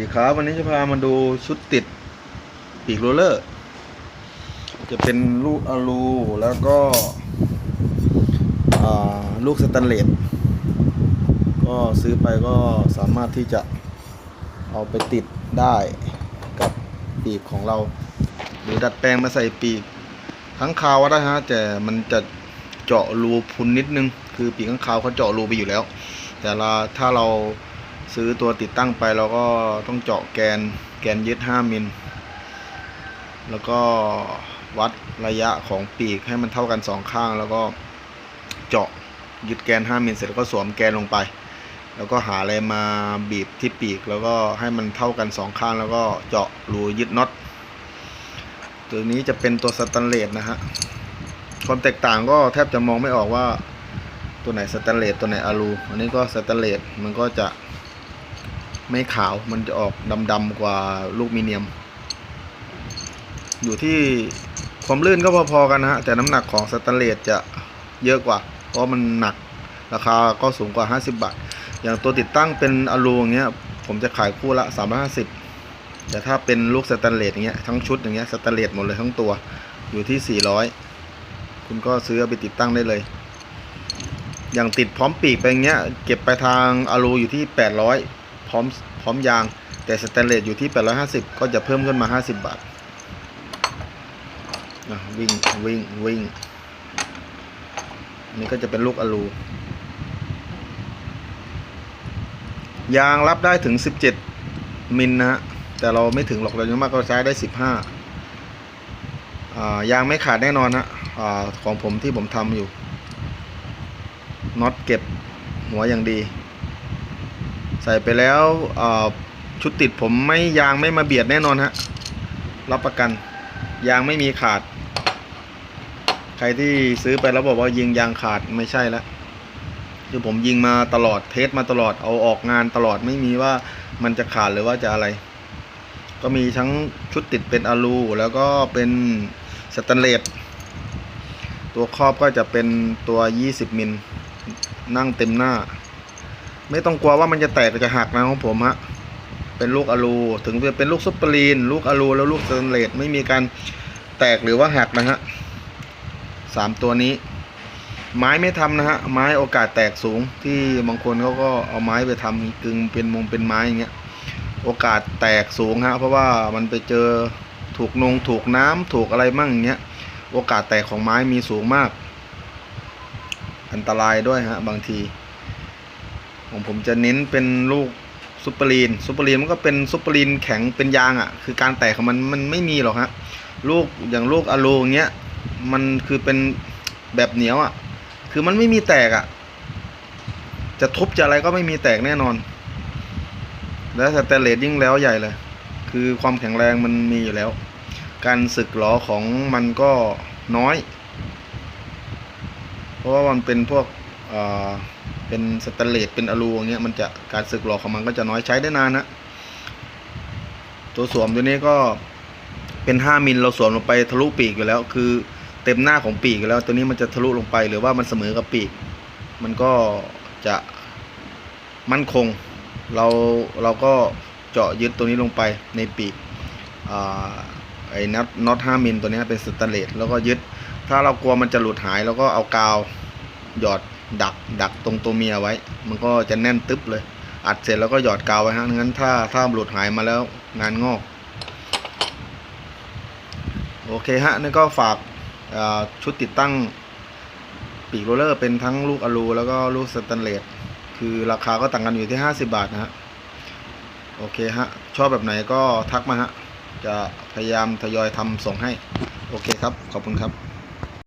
ดีครับวันนี้จะพามาดูชุดติดปีกโรลเลอร์ จะเป็นลูกอะลูแล้วก็ลูกสแตนเลสก็ซื้อไปก็สามารถที่จะเอาไปติดได้กับปีกของเรา หรือดัดแปลงมาใส่ปีกข้างคาวก็ได้ฮะแต่มันจะเจาะรูพุนนิดนึง คือปีกข้างคาวเขาเจาะรูไปอยู่แล้ว แต่ละถ้าเรา ซื้อตัวติดตั้งไปเราก็ต้องเจาะแกนแกนยึด 5 มิล แล้วก็วัดระยะของปีกให้มันเท่ากันสองข้าง แล้วก็เจาะยึดแกน 5 มิลเสร็จแล้วก็สวมแกนลงไป แล้วก็หาอะไรมาบีบที่ปีก แล้วก็ให้มันเท่ากันสองข้าง แล้วก็เจาะรูยึดน็อตตัวนี้จะเป็นตัวสแตนเลสนะฮะความแตกต่างก็แทบจะมองไม่ออกว่าตัวไหนสแตนเลสตัวไหนอะลูอันนี้ก็สแตนเลสมันก็จะ ไม่ขาวมันจะออกดำๆกว่าลูกมีเนียม อยู่ที่ความลื่นก็พอๆกันนะฮะ แต่น้ำหนักของสแตนเลสจะเยอะกว่า เพราะมันหนักราคาก็สูงกว่า 50 บาท อย่างตัวติดตั้งเป็นอะลูอย่างเงี้ย ผมจะขายคู่ละ 350 แต่ถ้าเป็นลูกสแตนเลสอย่างเงี้ยทั้งชุดอย่างเงี้ยสแตนเลสหมดเลยทั้งตัวอยู่ที่ 400 คุณก็ซื้อไปติดตั้งได้เลย อย่างติดพร้อมปีกไปอย่างเงี้ย เก็บไปทางอะลูอยู่ที่ 800 พร้อมพร้อมยาง แต่สแตนเลสอยู่ที่ 850 ก็จะเพิ่มขึ้นมา 50 บาทอะวิ่งวิ่งวิ่งนี่ก็จะเป็นลูกอะลูยางรับได้ถึง 17 มิลนะฮะ แต่เราไม่ถึงหรอกเรายังมากก็ใช้ได้ 15ายางไม่ขาดแน่นอนฮะอของผมที่ผมทำอยู่น็อตเก็บหัวอย่างดี ใส่ไปแล้วชุดติดผมไม่ยางไม่มาเบียดแน่นอนฮะรับประกัน ยางไม่มีขาด ใครที่ซื้อไปแล้วบอกว่ายิงยางขาดไม่ใช่แล้วคือผมยิงมาตลอดเทสมาตลอดเอาออกงานตลอดไม่มีว่ามันจะขาดหรือว่าจะอะไร ก็มีทั้งชุดติดเป็นอะลู แล้วก็เป็นสแตนเลสตัวครอบก็จะเป็นตัว 20 มิลนั่งเต็มหน้า ไม่ต้องกลัวว่ามันจะแตกหรือจะหักนะของผมฮะเป็นลูกอะลูถึงจะเป็นลูกซุปเปอร์ลีน ลูกอะลูแล้วลูกสแตนเลสไม่มีการแตกหรือว่าหักนะฮะสามตัวนี้ ไม้ไม่ทำนะฮะไม้โอกาสแตกสูงที่บางคนเขาก็เอาไม้ไปทำกึ่งเป็นมงเป็นไม้อย่างเงี้ยโอกาสแตกสูงฮะเพราะว่ามันไปเจอถูกนงถูกน้ำถูกอะไรมั่งอย่างเงี้ยโอกาสแตกของไม้มีสูงมาก อันตรายด้วยฮะบางที ของผมจะเน้นเป็นลูกซุปเปอร์ลีนซุปเปอร์ลีนมันก็เป็นซุปเปอร์ลีนแข็งเป็นยางอะ่ะ คือการแตกของมันมันไม่มีหรอกฮะลูกอย่างลูกอะลูอย่างเงี้ยมันคือเป็นแบบเหนียวอะ่ะ คือมันไม่มีแตกอะ่ะ จะทุบจะอะไรก็ไม่มีแตกแน่นอน แล้วสแตนเลสยิ่งแล้วใหญ่เลย คือความแข็งแรงมันมีอยู่แล้ว การสึกหลอของมันก็น้อย เพราะว่ามันเป็นพวกอ่อ เป็นสแตนเลสเป็นอลูอย่างเงี้ยมันจะการสึกหลอของมันก็จะน้อยใช้ได้นานนะตัวสวมตัวนี้ก็เป็น 5มิลเราสวมลงไปทะลุปีกอยู่แล้ว คือเต็มหน้าของปีกอยู่แล้ว ตัวนี้มันจะทะลุลงไปหรือว่ามันเสมอกับปีก มันก็จะมั่นคง เราเราก็เจาะยึดตัวนี้ลงไปในปีกอไอ้น็อตน็อตห้ามิลตัวนี้เป็นสแตนเลสแล้วก็ยึด ถ้าเรากลัวมันจะหลุดหายเราก็เอากาวหยอด ดักดักตรงตัวเมียไว้ มันก็จะแน่นตึ๊บเลย อัดเสร็จแล้วก็หยอดกาวไว้ฮะงั้นถ้าถ้าหลุดหายมาแล้วงานงอก โอเคฮะนี่ก็ฝากาชุดติดตั้งปีกโรเลอร์เป็นทั้งลูกอะลูแล้วก็ลูกสแตนเลสคือราคาก็ต่างกันอยู่ที่ 50 บาทนะฮะ โอเคฮะ ชอบแบบไหนก็ทักมาฮะ จะพยายามทยอยทำส่งให้ โอเคครับ ขอบคุณครับ